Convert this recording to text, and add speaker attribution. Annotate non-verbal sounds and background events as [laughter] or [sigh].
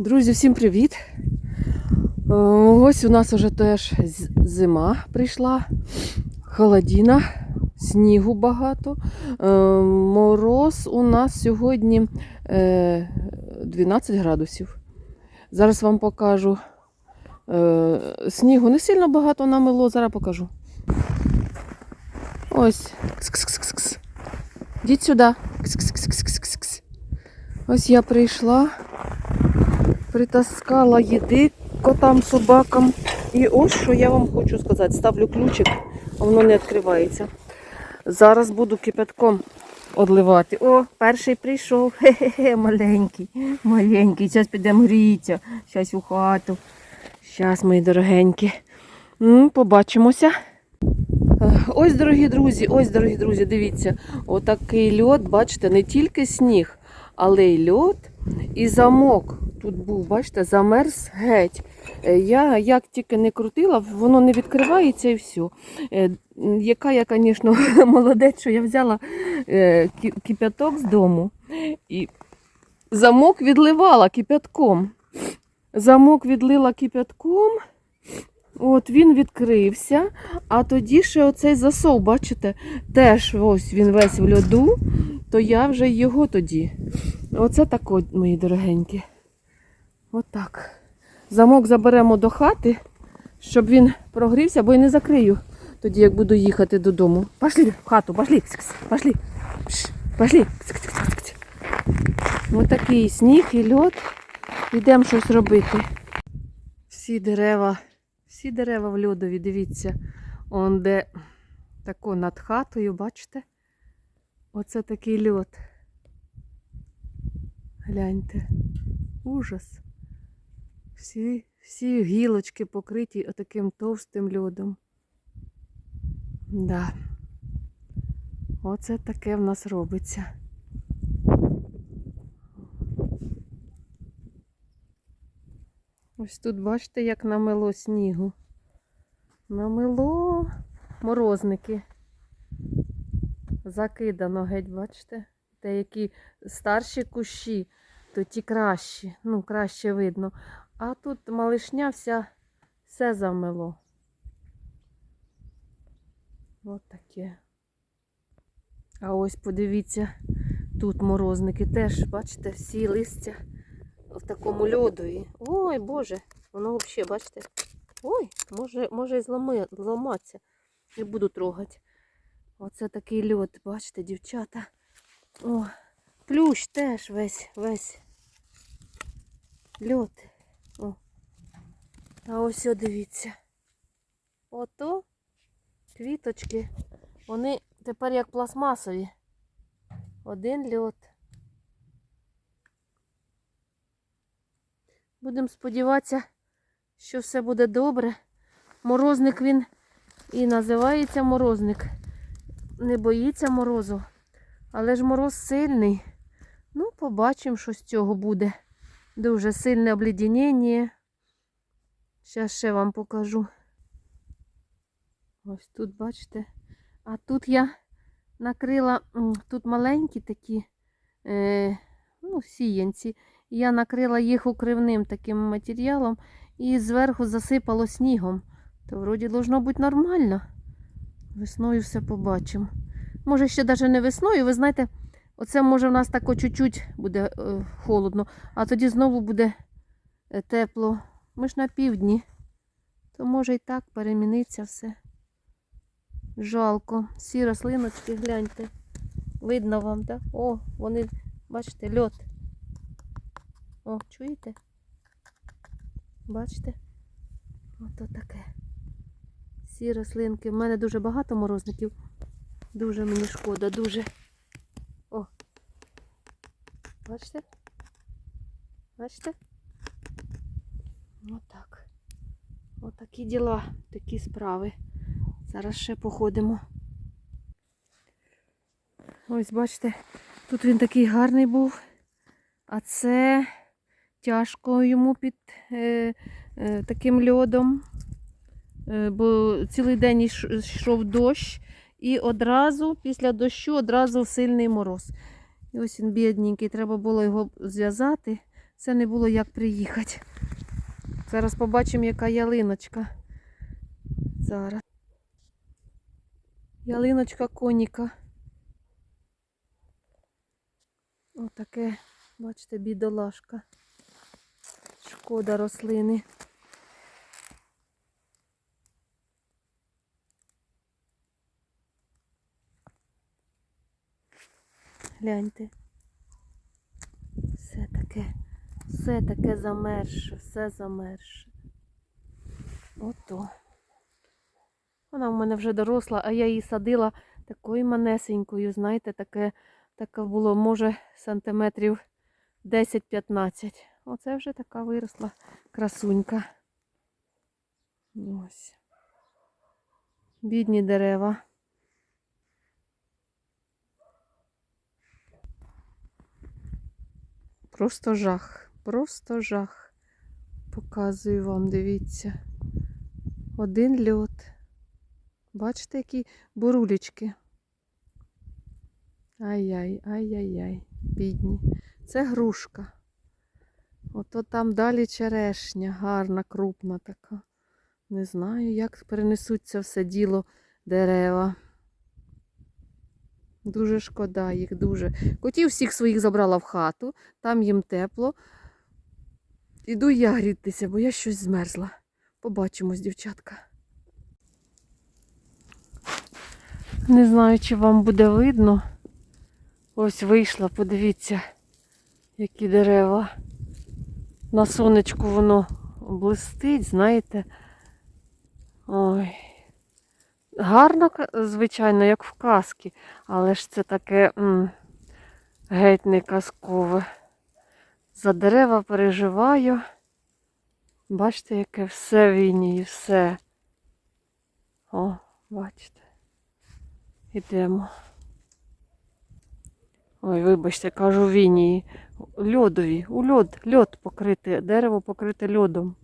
Speaker 1: Друзі, всім привіт! Е, Ось у нас вже теж зима прийшла, холодіна, снігу багато. Е, Мороз у нас сьогодні е, 12 градусів. Зараз вам покажу. Е, Снігу не сильно багато намело, зараз покажу. Ось. Кс-кс-кс-кс. Йдіть сюди. Кс-кс-кс-кс-кс. Ось я прийшла притаскала їди котам, собакам. І ось що я вам хочу сказати. Ставлю ключик, а воно не відкривається. Зараз буду кипятком одливати. О, перший прийшов. [laughs] Хе-хе-хе, маленький, маленький. Зараз підемо гріться. Зараз у хату. Зараз, мої дорогенькі. М, Побачимося. Ось, дорогі друзі, ось, дорогі друзі, дивіться, отакий льот, бачите, не тільки сніг, але й льот і замок. Тут був, бачите, замерз геть. Е, Я як тільки не крутила, воно не відкривається і все. Яка я, звісно, [laughs] молодець, що я взяла е, кипяток з дому і замок відливала кипятком. Замок відлила кипятком. От він відкрився, а тоді ще оцей засов, бачите, теж ось він весь в льоду, то я вже його тоді. Оце так, от, мої дорогенькі. Отак. Замок заберемо до хати, щоб він прогрівся, бо я не закрию тоді, як буду їхати додому. Пошли в хату, пошли, пошли. Пошли. Кс-кс-кс-кс. Сніг і льод. Йдемо щось робити. Всі дерева, всі дерева в льодові, дивіться. Он де тако над хатою, бачите? Оце такий льод. Гляньте. Ужас. Всі, всі гілочки покриті отаким товстим льодом. Да. Оце таке в нас робиться. Ось тут бачите, як намело снігу. Намело морозники. Закидано геть, бачите? Деякі старші кущі, то ті кращі, ну, краще видно. А тут малишня вся все замело. От таке. А ось подивіться, тут морозники теж, бачите, всі листя в такому льодові. Ой, Боже, воно взагалі, бачите? Ой, може, може і зламатися. Не буду трогати. Оце такий льод, бачите, дівчата. О, плющ теж весь, весь льод. А ось о, дивіться. Ото квіточки. Вони тепер як пластмасові. Один льод. Будемо сподіватися, що все буде добре. Морозник він і називається морозник. Не боїться морозу. Але ж мороз сильний. Ну, побачимо, що з цього буде. Дуже сильне обледеніння. Зараз ще вам покажу. Ось тут, бачите. А тут я накрила, тут маленькі такі е, ну, сіянці. Я накрила їх укривним таким матеріалом і зверху засипало снігом. То вроді должно бути нормально. Весною все побачимо. Може, ще навіть не весною, ви знаєте, оце може в нас тако чуть-чуть буде е, холодно, а тоді знову буде е, тепло. Ми ж на півдні. То може і так переміниться все. Жалко. Всі рослиночки, гляньте. Видно вам, так? О, вони, бачите, льот. О, чуєте? Бачите? Ото таке. Всі рослинки. У мене дуже багато морозників. Дуже мені шкода, дуже. О. Бачите? Бачите? Отак. Отакі діла, такі справи. Зараз ще походимо. Ось, бачите, тут він такий гарний був, а це тяжко йому під е, е, таким льодом, е, бо цілий день йшов дощ, і одразу, після дощу, одразу сильний мороз. І ось він бідненький, треба було його зв'язати, Це не було як приїхати. Зараз побачимо, яка ялиночка. Зараз. Ялиночка коніка. Отаке, бачите, бідолашка. Шкода рослини. Гляньте. Все таке, все таке замерше, все замерше. Ото. Вона в мене вже доросла, а я її садила такою манесенькою, знаєте, таке, таке було, може, сантиметрів 10-15. Оце вже така виросла красунька. Ось. Бідні дерева. Просто жах, просто жах. Показую вам, дивіться. Один льот. Бачите, які бурулечки. Ай-яй, ай-яй-яй, бідні. Це грушка. Ото там далі черешня, гарна, крупна така. Не знаю, як перенесуться все діло дерева. Дуже шкода їх, дуже. Котів всіх своїх забрала в хату, там їм тепло. Іду я грітися, бо я щось змерзла. Побачимось, дівчатка. Не знаю, чи вам буде видно. Ось вийшла, подивіться, які дерева. На сонечку воно блистить, знаєте. Ой. Гарно, звичайно, як в казки, але ж це таке м, геть не казкове. За дерева переживаю. Бачите, яке все війні, все. О, бачите. Ідемо. Ой, вибачте, кажу вінії. Льодові. У льод, льод покрите, дерево покрите льодом.